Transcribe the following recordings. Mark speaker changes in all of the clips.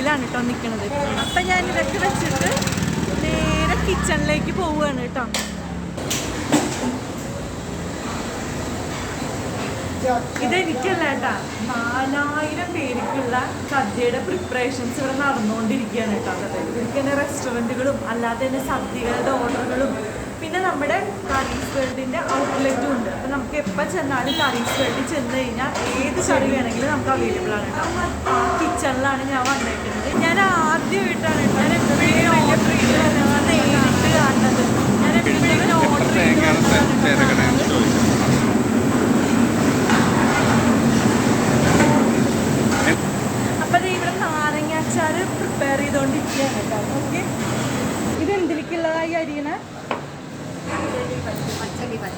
Speaker 1: കേട്ടോ നിൽക്കണത് അപ്പം ഞാൻ ഇതൊക്കെ വെച്ചിട്ട് നേരെ കിച്ചണിലേക്ക് പോവുകയാണ് കേട്ടോ. ഇതെനിക്കല്ല കേട്ടാ നാലായിരം പേർക്കുള്ള സദ്യയുടെ പ്രിപ്പറേഷൻസ് ഇവിടെ നടന്നുകൊണ്ടിരിക്കുകയാണ് കേട്ടോ ഇവർക്ക് തന്നെ റെസ്റ്റോറന്റുകളും അല്ലാതെ തന്നെ സദ്യകളുടെ ഓർഡറുകളും പിന്നെ നമ്മുടെ കറീസ് വേൾഡിന്റെ ഔട്ട്ലെറ്റും നമുക്ക് എപ്പോൾ ചെന്നാലും കറീസ് വേണ്ടി ചെന്ന് കഴിഞ്ഞാൽ ഏത് കറി വേണമെങ്കിലും നമുക്ക് അവൈലബിൾ ആണ് കേട്ടോ. ആ കിച്ചണിലാണ് ഞാൻ വന്നിരിക്കുന്നത് ഞാൻ ആദ്യമായിട്ടാണ് ഞാൻ എപ്പോഴും ഓർഡർ നേരിട്ട് കാണുന്നത്. ഞാൻ എപ്പോഴും ഓർഡർ ചെയ്ത് പ്രിപ്പയർ ചെയ്തുകൊണ്ടിരിക്കുകയാണ് കേട്ടോ. ഓക്കെ ഇത് എന്തിലേക്കുള്ളതായി അരിയണ?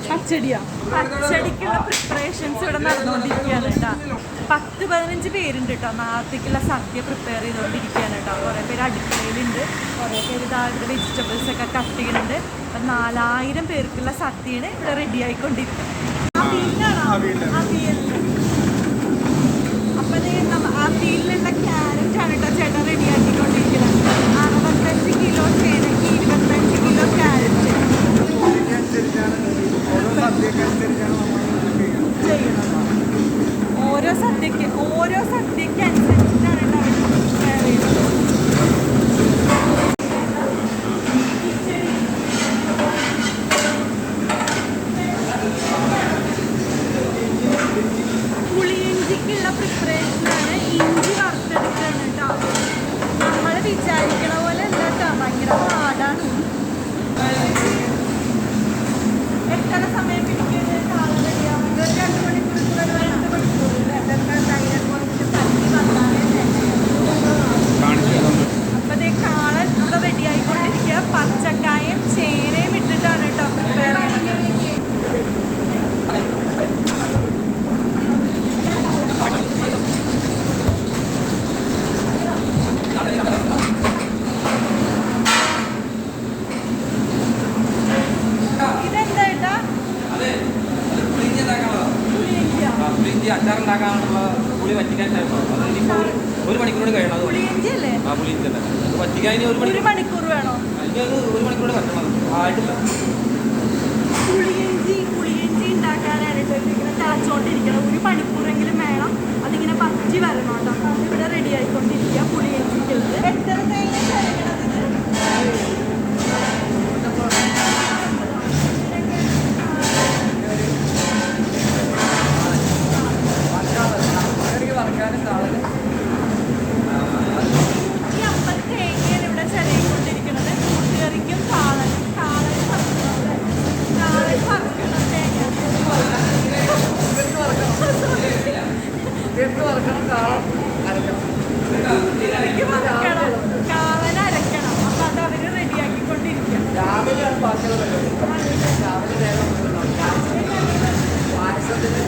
Speaker 1: പച്ചടിയാ? പച്ചടിക്കുള്ള പ്രിപ്പറേഷൻസ് ഇവിടെ നടന്നുകൊണ്ടിരിക്കുകയാണ് കേട്ടോ. പത്ത് പതിനഞ്ച് പേരുണ്ട് കേട്ടോ. നാളത്തേക്കുള്ള സദ്യ പ്രിപ്പയർ ചെയ്തുകൊണ്ടിരിക്കുകയാണ് കേട്ടോ. കുറേ പേര് അടുക്കളയിലുണ്ട്. കുറേ പേര് ഇതായിട്ട് വെജിറ്റബിൾസ് ഒക്കെ കട്ട് ചെയ്യുന്നുണ്ട്. അപ്പം നാലായിരം പേർക്കുള്ള സദ്യയാണ് ഇവിടെ റെഡി ആയിക്കൊണ്ടിരിക്കുന്നത്. അവിയലാണോ അവിയൽ അപ്പൊ ദേ നമ്മ- ആ ഫീലിലുള്ള ക്യാരറ്റ് ആണ് കേട്ടോ ചേട്ടൻ റെഡിയാക്കിക്കൊണ്ടിരിക്കുന്നത് അറുപത്തഞ്ച് കിലോ ചേനയ്ക്ക് ഇരുപത്തഞ്ച് കിലോ ക്യാരറ്റ് ഓരോ സദ്യക്ക് ഓരോ സദ്യക്ക് അനുസരിച്ചിട്ടാണ് കേട്ടോ അവർ prepare ചെയ്യുന്നത്. പുളിയിഞ്ചിക്കുള്ള പ്രിപ്പറേഷനാണ് ഇഞ്ചി വറുത്തെടുക്കുകയാണ് കേട്ടോ നമ്മൾ വിചാരിക്കണ പോലെ അല്ല കേട്ടോ ഭയങ്കര പാടാണ് എത്ര സമയം പിടിക്കുന്നത് സാധനം റെഡിയാവാൻ ഒരു രണ്ട് മണിക്കൂർ കൂടെ ഒരു രണ്ട് മണിക്കൂർ അതൊക്കെ തൈരൊക്കെ കുറച്ച് പറ്റി വന്നാലേ അപ്പൊ ദേ കാളൻ ഇവിടെ റെഡി ആയിക്കൊണ്ടിരിക്കുക പച്ചക്കായും ചേനയും ഇട്ടിട്ടാണ് കേട്ടോ പ്രിപ്പയർ ചെയ്യുന്നത് ഇതെന്താ ഏട്ടാ പുളിയിഞ്ചിയാ
Speaker 2: പുളിയിഞ്ചി അച്ചാറുണ്ടാക്കാനുള്ള പുളി വറ്റിക്കാൻ ടൈം അത് ഇനിയിപ്പോൾ ഒരു ഒരു മണിക്കൂർ കൂടി കഴിയണം അത്
Speaker 1: പുളിയിഞ്ചി അല്ലേ
Speaker 2: ആ പുളിയിഞ്ചി തന്നെ അത് വറ്റിക്കാൻ ഇനി ഒരു
Speaker 1: ഒരു
Speaker 2: മണിക്കൂർ
Speaker 1: മണിക്കൂർ വേണോ
Speaker 2: ഇനി അത് ഒരു മണിക്കൂർ കൂടി വറ്റണം അത് ആയിട്ടില്ല
Speaker 1: പുളിയിഞ്ചി പുളിയിഞ്ചി ഉണ്ടാക്കാനായിട്ട് ഇങ്ങനെ തിളച്ചോണ്ടിരിക്കണം ഒരു മണിക്കൂറെങ്കിലും വേണം അതിങ്ങനെ പറ്റി വരണം കേട്ടോ അപ്പം അത് ഇവിടെ റെഡി ആയിക്കൊണ്ടിരിക്കുക പുളിയിഞ്ചിക്കുള്ളത് എത്ര തേങ്ങ ചേർക്കണത് ഇത്? നൂറ്റി അമ്പത് തേങ്ങയാണ് ഇവിടെ ചിലയിക്കൊണ്ടിരിക്കുന്നത് കൂട്ടുകറിക്കും കാളനും കാളന് വറുക്കണം കാളന് വറുക്കണം തേങ്ങ കൂട്ടുകറിക്ക് വറുക്കണം കാളന് അരക്കണം. അപ്പം അത് രാവിലെ റെഡിയാക്കിക്കൊണ്ടിരിക്കുക പായസത്തിന്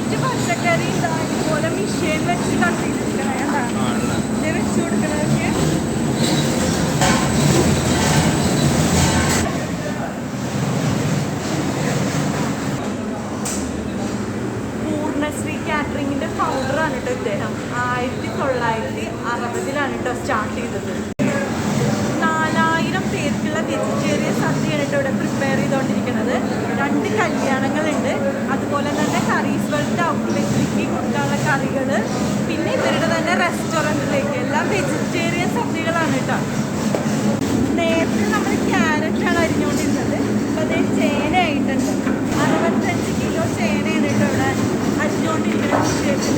Speaker 1: കംപ്ലീറ്റ് പച്ചക്കറി ഇതാ ഇതുപോലെ മിഷീൻ വെച്ച് കട്ട് ചെയ്തിരിക്കണേ എന്താണ് ഇത് വെച്ച് കൊടുക്കണതൊക്കെ പൂർണശ്രീ കാറ്ററിംഗിന്റെ ഫൗണ്ടറാണ് കേട്ടോ ഇദ്ദേഹം ആയിരത്തി തൊള്ളായിരത്തി അറുപതിലാണ് കേട്ടോ സ്റ്റാർട്ട് ചെയ്തത് നാലായിരം പേർക്കുള്ള വെജിറ്റേറിയൻ സദ്യയാണ് കേട്ടോ ഇവിടെ പ്രിപ്പയർ ചെയ്തുകൊണ്ടിരിക്കുന്നത് രണ്ട് കല്യാണങ്ങളുണ്ട് അതുപോലെ തന്നെ കറീസ് വേൾഡിന്റെ ഔട്ട്ലെറ്റിലേക്ക് കൊടുക്കാനുള്ള കറികൾ പിന്നെ ഇവരുടെ തന്നെ റെസ്റ്റോറന്റിലേക്ക് എല്ലാം വെജിറ്റേറിയൻ സദ്യകളാണ് കേട്ടോ നേരത്തെ നമ്മൾ ക്യാരറ്റാണ് അരിഞ്ഞുകൊണ്ടിരുന്നത് അപ്പോൾ അതേ ചേന ആയിട്ടുണ്ട് അറുപത്തഞ്ച് കിലോ ചേനയാണ് കേട്ടോ ഇവിടെ അരിഞ്ഞുകൊണ്ടിരിക്കുന്ന വിഷയത്തിൽ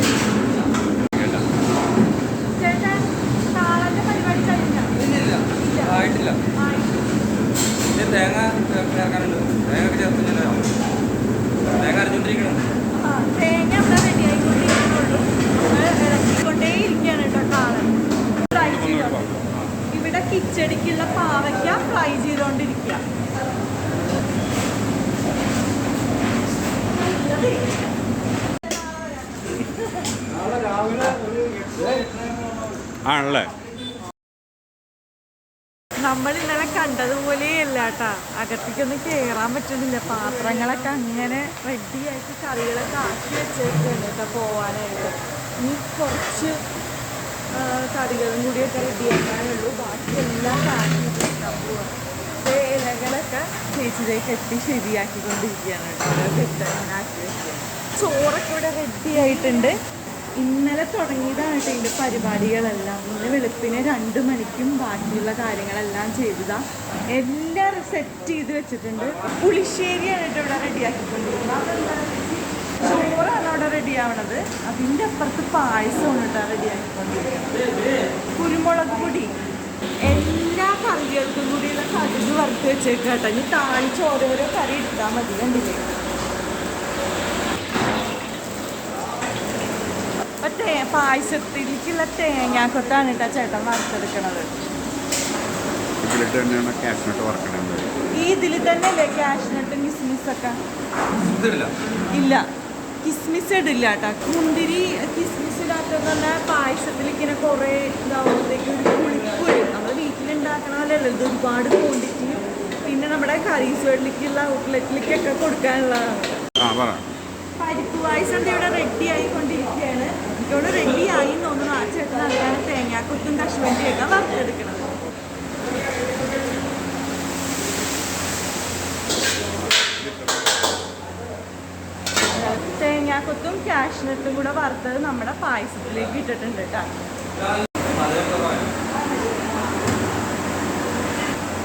Speaker 1: ചേട്ടാ താളന്റെ പരിപാടി കഴിഞ്ഞോ
Speaker 2: ഇല്ല
Speaker 1: ഇല്ല.
Speaker 2: ആയിട്ടില്ല
Speaker 1: ആയി.
Speaker 2: ഇനി തേങ്ങ ചേർക്കാനുണ്ട് തേങ്ങ ഒക്കെ ചേർത്ത് ഞാൻ ആവും. തേങ്ങ അരഞ്ഞോണ്ടിരിക്കണം
Speaker 1: ആ, തേങ്ങ ഇവിടെ റെഡി ആയിക്കൊണ്ടിരിക്കുന്നുള്ളൂ ഇറക്കിക്കൊണ്ടേ ഇരിക്കുകയാണ് കേട്ടോ കാളൻ ഫ്രൈ ചെയ്തോ ഇവിടെ കിച്ചടിക്കുള്ള പാവയ്ക്ക ഫ്രൈ ചെയ്തുകൊണ്ടിരിക്കുക
Speaker 3: ആണല്ലേ?
Speaker 1: നമ്മൾ ഇന്നലെ കണ്ടതുപോലെയല്ല കേട്ടാ അകത്തേക്കൊന്നും കേറാൻ പറ്റുന്നില്ല. പാത്രങ്ങളൊക്കെ അങ്ങനെ റെഡി ആയിട്ട് കറികളൊക്കെ ആക്കി വെച്ചേക്കാണ് കേട്ടോ പോവാനായിട്ട്. ഇനി കുറച്ച് കറികളും കൂടിയൊക്കെ റെഡി ആക്കാനുള്ളൂ ബാക്കി എല്ലാം ദേ ഇലകളൊക്കെ ചേച്ചിതേ കെട്ടി ശരിയാക്കിക്കൊണ്ടിരിക്കുകയാണ് കേട്ടോ. ചോറൊക്കെ ഇവിടെ റെഡി ആയിട്ടുണ്ട്. ഇന്നലെ തുടങ്ങിയതാണ് കേട്ടോ ഇതിന്റെ പരിപാടികളെല്ലാം. ഇന്ന് വെളുപ്പിന് രണ്ട് മണിക്കും ബാക്കിയുള്ള കാര്യങ്ങളെല്ലാം ചെയ്തതാ. എല്ലാം സെറ്റ് ചെയ്ത് വെച്ചിട്ടുണ്ട്. പുളിശ്ശേരിയാണ് കേട്ടോ ഇവിടെ ചേച്ചി? ചോറാണ് അവിടെ റെഡി ആവണത് അതിന്റെ അപ്പുറത്ത് പായസമാണ് കേട്ടോ റെഡിയാക്കിക്കൊണ്ടിരിക്കുന്നത്. കുരുമുളക് പൊടി. എല്ലാ കറികൾക്കും കൂടിയുള്ള കടുക് വറുത്ത് വെച്ചേക്കാട്ടോ. ഇനി താഴ്ച ഓരോരോ കറി എടുത്താൽ മതി. കണ്ടില്ലേ അപ്പൊ തേ പായസത്തിലേക്കുള്ള തേങ്ങാക്കൊത്താണ് കേട്ടോ ചേട്ടൻ വറുത്തെടുക്കണത്.
Speaker 3: ഇതിലിട്ട് തന്നെയാണ് ക്യാഷിനോട്ട് വറക്കണത്.
Speaker 1: ഈ ഇതിൽ തന്നെ അല്ലേ കാഷ്നട്ടും കിസ്മിസൊക്കെ?
Speaker 2: ഇതില്ല
Speaker 1: ഇല്ല. കിസ്മിസ് ഇടില്ല കേട്ടോ മുന്തിരി കിസ്മിസ് ഇടാത്തത് തന്നെ പായസത്തിൽ ഇങ്ങനെ കുറേ ഇതാവുമ്പോഴത്തേക്ക് ഒരു പുളിപ്പ് വരും. നമ്മൾ വീട്ടിലുണ്ടാക്കണ പോലെയല്ല ഇത് ഒരുപാട് ക്വാണ്ടിറ്റി പിന്നെ നമ്മുടെ കറീസ് വേളിലേക്കുള്ള ഔട്ട്ലെറ്റിലേക്കൊക്കെ കൊടുക്കാനുള്ളതാണ്. പരിപ്പ് പായസം ഇവിടെ റെഡി ആയിക്കൊണ്ടിരിക്കുകയാണ്. എനിക്കോട് റെഡി ആയി എന്ന് തോന്നുന്നു. ആ ചേട്ടൻ അങ്ങനെ തേങ്ങാക്കൊത്തും കശുവണ്ടിയൊക്കെ വറുത്തെടുക്കണം. തേങ്ങാക്കൊത്തും കാഷ്നട്ടും കൂടെ വറുത്തത് നമ്മുടെ പായസത്തിലേക്ക് ഇട്ടിട്ടുണ്ട് കേട്ടോ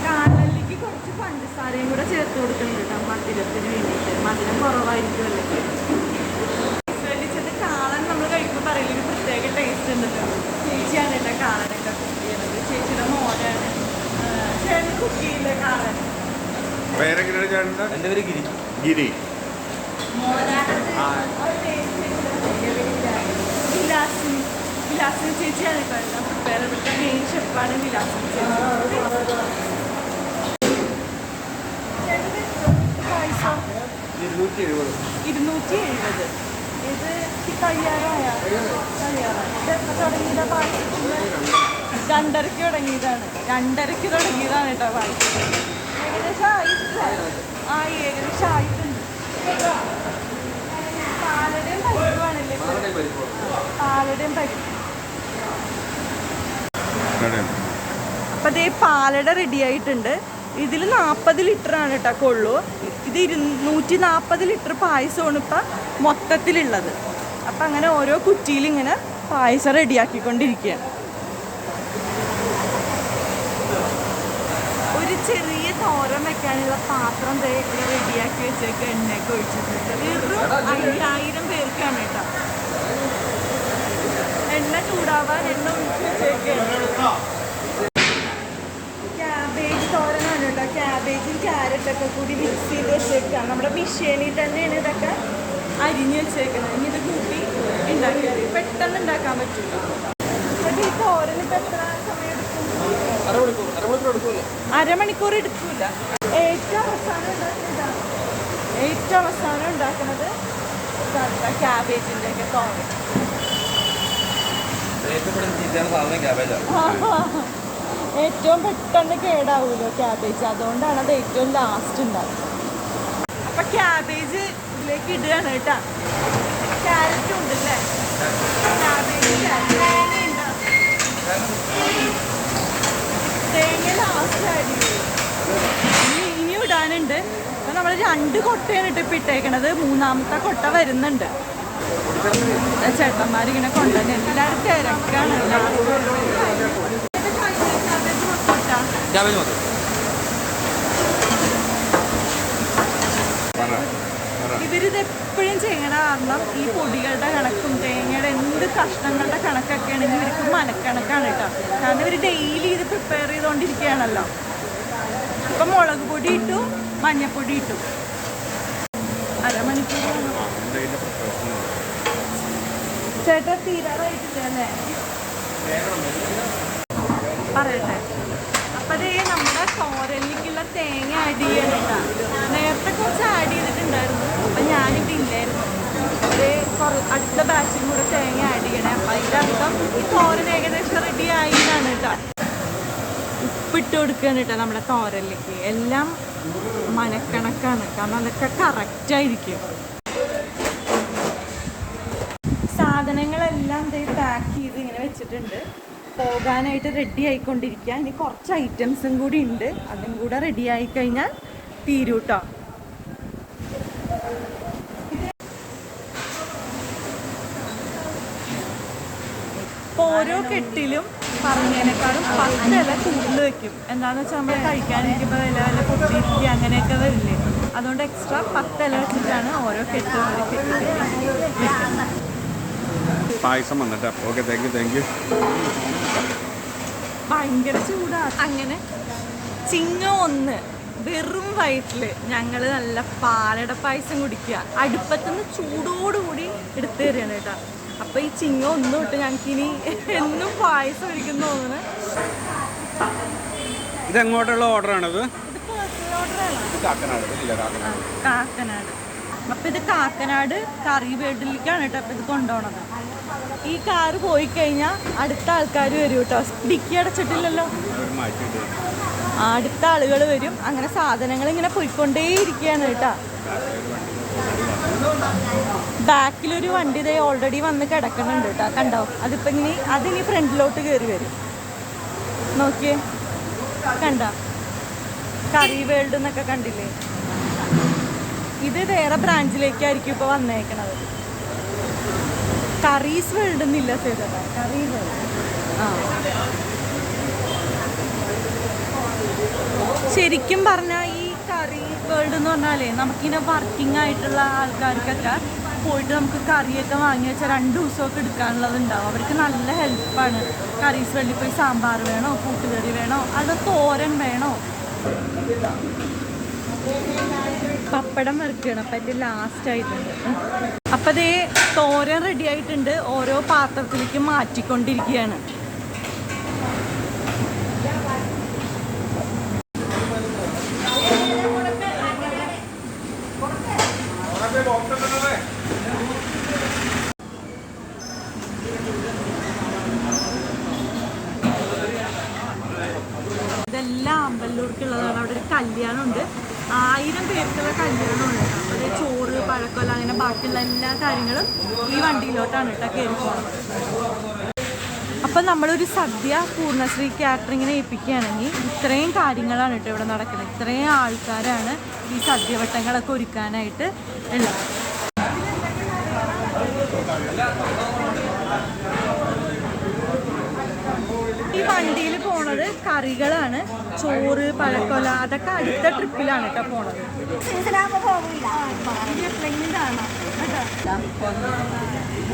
Speaker 1: കാണലിലേക്ക് കുറച്ച് പഞ്ചസാരയും കൂടെ ചേർത്ത് കൊടുക്കുന്നുണ്ട് കേട്ടോ മധുരത്തിന് വേണ്ടിയിട്ട് മധുരം കുറവായിരിക്കുമല്ലേ വെളിച്ചത് കാളൻ നമ്മൾ കഴിക്കുമ്പോൾ പറയില്ല ഒരു പ്രത്യേക ടേസ്റ്റ് ഉണ്ടല്ലോ ചേച്ചിയാണ് കേട്ടോ കാളനൊക്കെ കുക്ക് ചെയ്യണത് ചേച്ചിയുടെ മോനാണ് ചേട്ടൻ കുക്ക് ചെയ്യില്ല കാളൻ
Speaker 3: പേരെങ്ങനെയാണ് ചേട്ടന്റെ?
Speaker 2: എന്റെ പേര് ഗിരി.
Speaker 3: ഗിരി.
Speaker 1: വിലാസിനി. ചേച്ചിയാണ് എല്ലാം പ്രിപ്പയർ ഇവിടുത്തെ മെയിൻ ഷെഫാണ് വിലാസിനി ചേച്ചി.
Speaker 2: ഇരുന്നൂറ്റി എഴുപത്.
Speaker 1: ഇത് തയ്യാറായ എപ്പോൾ തുടങ്ങിയതാ പായസത്തിന് രണ്ടരയ്ക്ക് തുടങ്ങിയതാണ്. രണ്ടരയ്ക്ക് തുടങ്ങിയതാണ് കേട്ടോ വായിച്ച ഏകദേശം ആയിട്ടില്ല ആ ഏകദേശം ആയിട്ടുണ്ട്. പാലടയും പരിപ്പുമാണല്ലേ? പാലടയും പരിപ്പ്. അപ്പം അതേ പാലട റെഡി ആയിട്ടുണ്ട്. ഇതിൽ നാൽപ്പത് ആണ് കേട്ടോ കൊള്ളു. ഇത് ഇരുന്നൂറ്റി നാൽപ്പത് ലിറ്റർ പായസമാണ് ഇപ്പം മൊത്തത്തിലുള്ളത്. അപ്പം അങ്ങനെ ഓരോ കുറ്റിയിൽ ഇങ്ങനെ പായസം റെഡിയാക്കിക്കൊണ്ടിരിക്കുകയാണ് ഒരു ചെറിയ തോരൻ വെക്കാനുള്ള പാത്രം ഇവിടെ റെഡിയാക്കി വെച്ചേക്ക് എണ്ണയൊക്കെ ഒഴിച്ചിട്ടുണ്ട് വെറും അയ്യായിരം പേർക്കാണ് കേട്ടോ. എണ്ണ ചൂടാവാൻ എണ്ണ ഒഴിച്ച് വെച്ചേക്ക്. ക്യാബേജ് തോരനാണ് കേട്ടോ. ക്യാബേജും ക്യാരറ്റൊക്കെ കൂടി മിക്സ് ചെയ്ത് വെച്ചേക്കാണ് നമ്മുടെ മിഷേനിൽ തന്നെയാണ് ഇതൊക്കെ അരിഞ്ഞ് വെച്ചേക്കുന്നത് ഇനി ഇത് കൂട്ടി ഉണ്ടാക്കിയത് പെട്ടെന്ന് ഉണ്ടാക്കാൻ പറ്റും ഈ തോരനിപ്പോ എത്ര
Speaker 2: അരമണിക്കൂർ
Speaker 1: എടുക്കില്ല ഏറ്റവും അവസാനം ഉണ്ടാക്കുന്നത് ഏറ്റവും അവസാനം ഉണ്ടാക്കുന്നത് ക്യാബേജിന്റെ ഒക്കെ തോരൻ.
Speaker 2: ഏറ്റവും
Speaker 1: പെട്ടെന്ന് കേടാവുമല്ലോ ക്യാബേജ് അതുകൊണ്ടാണ് അത് ഏറ്റവും ലാസ്റ്റ് ഉണ്ടാക്കുന്നത് അപ്പൊ ക്യാബേജ് ഇതിലേക്ക് ഇടുകയാണ് കേട്ടാ. ക്യാരറ്റും ഉണ്ടല്ലേ? ക്യാബേജ് ക്യാരറ്റ് ഉണ്ടോ ലാസ്റ്റ് ഇനി ഇടാനുണ്ട്. നമ്മൾ രണ്ട് കൊട്ടയാണ് ഇട്ട് ഇട്ടേക്കണത്. മൂന്നാമത്തെ കൊട്ട വരുന്നുണ്ട്. ചേട്ടന്മാരിങ്ങനെ കൊണ്ടുവന്നെ എല്ലാവരും തിരക്കാണ്. ക്യാബേജ് എപ്പോഴും ചെയ്യണ കാരണം ഈ പൊടികളുടെ കണക്കും തേങ്ങയുടെ എന്ത് കഷ്ണങ്ങളുടെ കണക്കൊക്കെ ആണെങ്കിൽ ഇവർക്ക് മനക്കണക്കാണ് കേട്ടോ. കാരണം ഇവർ ഡെയിലി ഇത് പ്രിപ്പയർ ചെയ്തുകൊണ്ടിരിക്കുകയാണല്ലോ ഇപ്പം മുളക് പൊടി ഇട്ടു മഞ്ഞപ്പൊടി ഇട്ടു. അരമണിക്കൂർ ചേട്ടാ പറയട്ടെ. അപ്പതേ നമ്മുടെ തോരലിക്കുള്ള തേങ്ങ ആഡ് ചെയ്യണട്ടാ നേരത്തെ കുറച്ച് ആഡ് അപ്പൊ ഞാനിത് ഇല്ലായിരുന്നു അതേ കുറ- അടുത്ത ബാച്ചിലും കൂടെ തേങ്ങ ആഡ് ചെയ്യണേ അപ്പൊ ഇട്ട് കൊടുക്കുകയാണ് കേട്ടോ നമ്മുടെ തോരലിലേക്ക്. എല്ലാം മനക്കണക്കാണ്. കാരണം അതൊക്കെ കറക്റ്റായിരിക്കും സാധനങ്ങളെല്ലാം ദേ പാക്ക് ചെയ്ത് ഇങ്ങനെ വെച്ചിട്ടുണ്ട്. പോകാനായിട്ട് റെഡി ആയിക്കൊണ്ടിരിക്കുക. ഇനി കുറച്ച് ഐറ്റംസും കൂടി ഉണ്ട്. അതും കൂടെ റെഡി ആയിക്കഴിഞ്ഞാൽ തീരൂട്ടോ. ഇപ്പൊ ഓരോ കെട്ടിലും പറഞ്ഞതിനേക്കാളും പത്ത് ഇല കൂടുതൽ വെക്കും. എന്താണെന്ന് വെച്ചാൽ നമ്മൾ കഴിക്കാനിരിക്കുമ്പോൾ ഇല വില പൊട്ടിയിരിക്കുക അങ്ങനെയൊക്കെ വരില്ലേ? അതുകൊണ്ട് എക്സ്ട്രാ പത്ത് ഇല വെച്ചിട്ടാണ് ഓരോ കെട്ടും
Speaker 3: പായസം വന്നിട്ട് okay thank you thank you
Speaker 1: ഭയങ്കര ചൂടാ. അങ്ങനെ ചിങ്ങ ഒന്ന് വെറും വയറ്റിൽ ഞങ്ങൾ നല്ല പാലട പായസം കുടിക്കുക. അടുപ്പത്തുനിന്ന് ചൂടോടുകൂടി എടുത്തു തരികയാണ് കേട്ടോ. അപ്പൊ ഈ ചിങ്ങ ഒന്നും ഇട്ട് ഞങ്ങൾക്ക് ഇനി എന്നും പായസം ഒഴിക്കുന്ന തോന്നുന്നു.
Speaker 3: ഇത് എങ്ങോട്ടുള്ള ഓർഡറാണത്
Speaker 1: ഇത്
Speaker 3: കാക്കനാട് കാക്കനാട്.
Speaker 1: കാക്കനാട്. അപ്പൊ ഇത് കാക്കനാട് കറി വീട്ടിലേക്കാണ് കേട്ടോ അപ്പൊ ഇത് കൊണ്ടുപോണത്. ഈ കാറ് പോയി കഴിഞ്ഞാൽ അടുത്ത ആൾക്കാർ വരും കേട്ടോ. ഡിക്കി അടച്ചിട്ടില്ലല്ലോ. അടുത്ത ആളുകൾ വരും. അങ്ങനെ സാധനങ്ങൾ ഇങ്ങനെ പോയിക്കൊണ്ടേയിരിക്കുകയാണ് കേട്ടാ. ബാക്കിലൊരു വണ്ടി ഇതേ ഓൾറെഡി വന്ന് കിടക്കുന്നുണ്ട് കേട്ടോ കണ്ടോ? അതിപ്പോ ഇനി അതിനി ഫ്രണ്ടിലോട്ട് കയറി വരും. നോക്കിയേ. കണ്ട? കറി വേൾഡ് എന്നൊക്കെ കണ്ടില്ലേ? ഇത് വേറെ ബ്രാഞ്ചിലേക്കായിരിക്കും ഇപ്പൊ വന്നേക്കണത്. കറീസ് വേൾഡ് എന്നില്ല സേതട്ടാ കറി വേൾഡ് ആ. ശരിക്കും പറഞ്ഞാൽ ഈ കറി വേൾഡ് എന്ന് പറഞ്ഞാലേ നമുക്കിങ്ങനെ വർക്കിംഗ് ആയിട്ടുള്ള ആൾക്കാർക്കൊക്കെ പോയിട്ട് നമുക്ക് കറിയൊക്കെ വാങ്ങി വെച്ചാൽ രണ്ട് ദിവസമൊക്കെ എടുക്കാനുള്ളത് ഉണ്ടാവും അവർക്ക് നല്ല ഹെൽപ്പാണ്. കറീസ് വെള്ളി പോയി സാമ്പാർ വേണോ? കൂട്ടുകറി വേണോ? അത് തോരൻ വേണോ? പപ്പടം വറുക്കണം അപ്പം എന്റെ ലാസ്റ്റ് ആയിട്ടുണ്ട്. അപ്പം അതേ തോരൻ റെഡി ആയിട്ടുണ്ട്. ഓരോ പാത്രത്തിലേക്ക് മാറ്റിക്കൊണ്ടിരിക്കുകയാണ് ഇതെല്ലാം അമ്പല്ലൂർക്കുള്ളതാണ് അവിടെ ഒരു കല്യാണമുണ്ട് ആയിരം പേർക്കുള്ള കല്യാണമുണ്ട് അവിടെ ചോറ് പഴക്കൊല അങ്ങനെ ബാക്കിയുള്ള എല്ലാ കാര്യങ്ങളും ഈ കേട്ടോ കയറി അപ്പം നമ്മളൊരു സദ്യ പൂർണശ്രീ കാറ്ററിങ്ങിനെ ഏൽപ്പിക്കുകയാണെങ്കിൽ ഇത്രയും കാര്യങ്ങളാണ് കേട്ടോ ഇവിടെ നടക്കുന്നത്. ഇത്രയും ആൾക്കാരാണ് ഈ സദ്യവട്ടങ്ങളൊക്കെ ഒരുക്കാനായിട്ട് ഉള്ളത്. ഈ വണ്ടിയിൽ പോണത് കറികളാണ്. ചോറ് പഴക്കൊല അതൊക്കെ അടുത്ത ട്രിപ്പിലാണ് കേട്ടോ പോണത്.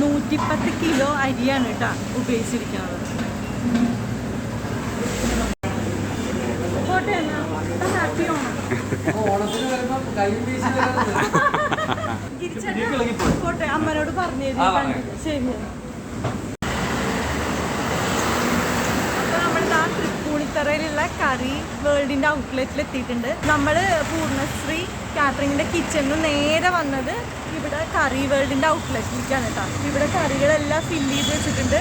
Speaker 1: നൂറ്റിപ്പത്ത് കിലോ അരിയാണ് കേട്ടോ ഉപയോഗിച്ചിരിക്കുന്നത്. പോട്ടെ എന്നാ ഹാപ്പി ഓണം ഗിരിച്ചേട്ടാ, പോട്ടെ അമ്മനോട് പറഞ്ഞു. ശരി അപ്പോൾ നമ്മളിതാ തൃപ്പൂണിത്തറയിലുള്ള കറി വേൾഡിന്റെ ഔട്ട്ലെറ്റിൽ എത്തിയിട്ടുണ്ട് നമ്മൾ പൂർണശ്രീ കാറ്ററിങ്ങിന്റെ കിച്ചണിൽ നേരെ വന്നത് ഇവിടെ കറി വേൾഡിന്റെ ഔട്ട്ലെറ്റിലേക്കാണ് കേട്ടോ ഇവിടെ കറികളെല്ലാം ഫില്ല് ചെയ്ത് വെച്ചിട്ടുണ്ട്.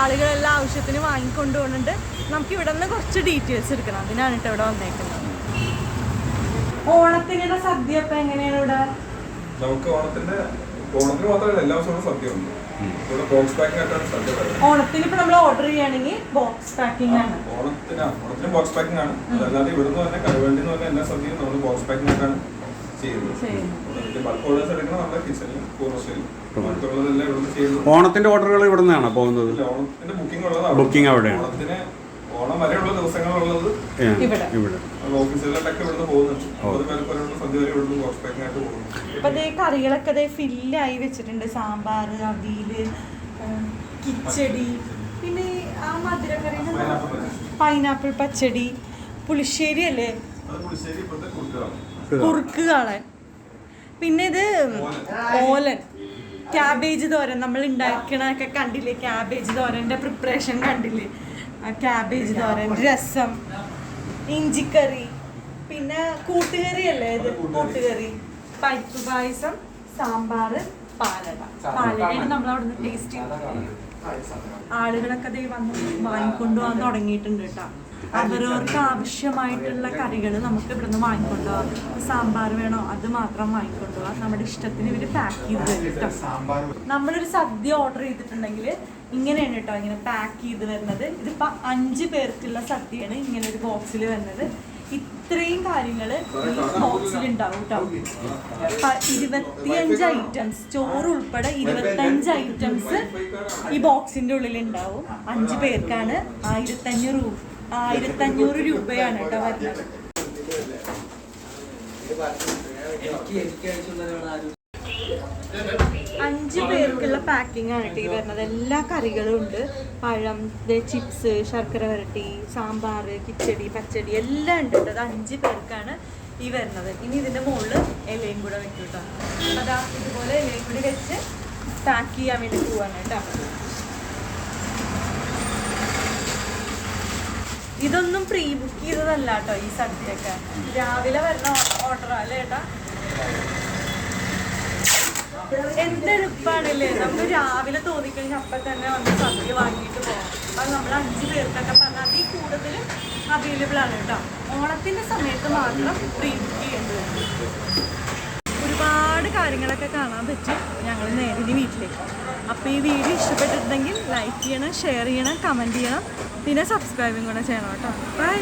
Speaker 1: ആളുകളെല്ലാം ആവശ്യത്തിന് വാങ്ങിക്കൊണ്ടു പോകുന്നുണ്ട് നമുക്ക് ഇവിടെ നിന്ന് കുറച്ച് ഡീറ്റെയിൽസ് എടുക്കണം. അതിനാണ് കേട്ടോ ഇവിടെ വന്നേക്കുന്നത്. ഓണത്തിനുള്ള സദ്യ എങ്ങനെയാണ് ഇവിടെ?
Speaker 4: നമുക്ക് ഓണത്തിന്റെ ഓണത്തിന് മാത്രമല്ല എല്ലാ ദിവസവും സദ്യ ഉണ്ട് ഇവിടെ ബോക്സ് പാക്കിംഗ് ആണ് സദ്യ
Speaker 1: ഓണത്തിന് ഇപ്പൊ നമ്മൾ ഓർഡർ ചെയ്യുകയാണെങ്കിൽ ബോക്സ് പാക്കിംഗ് ആണ്.
Speaker 4: ഓണത്തിന് ഓണത്തിന് ബോക്സ് പാക്കിംഗ് ആണ്. അതല്ലാതെ ഇവിടുന്ന് തന്നെ കരുവേണ്ടി എന്ന് പറഞ്ഞ എല്ലാ സദ്യയും നമ്മൾ ബോക്സ് പാക്കിംഗ് ആയിട്ടാണ് ചെയ്യുന്നത്. ബൾക്ക് ഓർഡേഴ്സ് എടുക്കണം നമ്മുടെ കിച്ചണിൽ ഇവിടുന്ന്
Speaker 3: ഓണത്തിന്റെ ഓർഡറുകൾ ഇവിടെ നിന്നാണോ പോകുന്നത്
Speaker 4: ബുക്കിംഗ്
Speaker 3: അവിടെയാണ്.
Speaker 4: ഓണം വരെയുള്ള ദിവസങ്ങളുള്ളത്
Speaker 1: ഇവിടെ. അപ്പൊ ദേ കറികളൊക്കെ ദേ ഫില്ലായി വെച്ചിട്ടുണ്ട്. സാമ്പാർ അവിയൽ കിച്ചടി പിന്നെ ആ മധുരക്കറി പൈനാപ്പിൾ പച്ചടി. പുളിശ്ശേരി അല്ലേ?
Speaker 4: അത്
Speaker 1: കുറുക്ക് കാളൻ പിന്നെ ഇത് ഓലൻ. ക്യാബേജ് തോരൻ നമ്മൾ ഉണ്ടാക്കണൊക്കെ കണ്ടില്ലേ? ക്യാബേജ് തോരന്റെ പ്രിപ്പറേഷൻ കണ്ടില്ലേ? ആ ക്യാബേജ് തോരൻ രസം. ഇഞ്ചിക്കറി. പിന്നെ കൂട്ടുകറി അല്ലേ ഇത്? കൂട്ടുകറി. പരിപ്പ് പായസം സാമ്പാർ പാലട. പാലടയാണ് നമ്മൾ നിന്ന് ടേസ്റ്റ് ആളുകളൊക്കെ വന്ന് വാങ്ങിക്കൊണ്ടു പോകാൻ തുടങ്ങിയിട്ടുണ്ട് കേട്ടോ. അവരവർക്ക് ആവശ്യമായിട്ടുള്ള കറികൾ നമുക്ക് ഇവിടുന്ന് വാങ്ങിക്കൊണ്ടു പോവാം സാമ്പാർ വേണോ അത് മാത്രം വാങ്ങിക്കൊണ്ടു പോവാം നമ്മുടെ ഇഷ്ടത്തിന് ഇവർ പാക്ക് ചെയ്ത് തരും കേട്ടോ. നമ്മളൊരു സദ്യ ഓർഡർ ചെയ്തിട്ടുണ്ടെങ്കിൽ ഇങ്ങനെയാണ് കേട്ടോ ഇങ്ങനെ പാക്ക് ചെയ്ത് വരുന്നത്. ഇതിപ്പോൾ അഞ്ച് പേർക്കുള്ള സദ്യയാണ് ഇങ്ങനെ ഒരു ബോക്സിൽ വരുന്നത്. ഇത്രയും കാര്യങ്ങൾ ഈ ബോക്സിൽ ഉണ്ടാവും കേട്ടോ. ഇരുപത്തിയഞ്ച് ഐറ്റംസ് ചോറ് ഉൾപ്പെടെ ഇരുപത്തഞ്ച് ഐറ്റംസ് ഈ ബോക്സിന്റെ ഉള്ളിൽ ഉണ്ടാവും അഞ്ച് പേർക്കാണ് ആയിരത്തഞ്ഞൂറ് രൂപ ആയിരത്തഞ്ഞൂറ് രൂപയാണ് കേട്ടോ വരുന്നത്. അഞ്ച് പേർക്കുള്ള പാക്കിംഗ് ആണ് ഈ വരുന്നത്. എല്ലാ കറികളും ഉണ്ട്. പഴം ചിപ്സ് ശർക്കര വരട്ടി സാമ്പാർ കിച്ചടി പച്ചടി എല്ലാം ഉണ്ട് കേട്ടോ. അത് അഞ്ച് പേർക്കാണ് ഈ വരുന്നത്. ഇനി ഇതിന്റെ മുകളിൽ ഇലയും കൂടെ വെക്കും കേട്ടോ. അതാ ഇതുപോലെ ഇലയും കൂടി വെച്ച് പാക്ക് ചെയ്യാൻ വേണ്ടി പോവാണ് കേട്ടോ. ഇതൊന്നും പ്രീ ബുക്ക് ചെയ്തതല്ല കേട്ടോ ഈ സദ്യയൊക്കെ. രാവിലെ വരുന്ന ഓർഡർ അല്ലേ ഏട്ടാ? എന്തെളുപ്പാണല്ലേ നമുക്ക് രാവിലെ തോന്നിക്കഴിഞ്ഞാൽ അപ്പം തന്നെ വന്ന് സദ്യ വാങ്ങിയിട്ട് പോകാം അത് നമ്മൾ അഞ്ച് പേർക്കൊക്കെ പറഞ്ഞാൽ അതിൽ കൂടുതൽ അവൈലബിൾ ആണ് കേട്ടോ. ഓണത്തിന്റെ സമയത്ത് മാത്രം പ്രീ ബുക്ക് ചെയ്യേണ്ടത് ഒരുപാട് കാര്യങ്ങളൊക്കെ കാണാൻ പറ്റും ഞങ്ങൾ നേരെ ഇനി വീട്ടിലേക്ക്. അപ്പോൾ ഈ വീഡിയോ ഇഷ്ടപ്പെട്ടിട്ടുണ്ടെങ്കിൽ ലൈക്ക് ചെയ്യണം ഷെയർ ചെയ്യണം കമന്റ് ചെയ്യണം പിന്നെ സബ്സ്ക്രൈബും കൂടെ ചെയ്യണം കേട്ടോ. ബൈ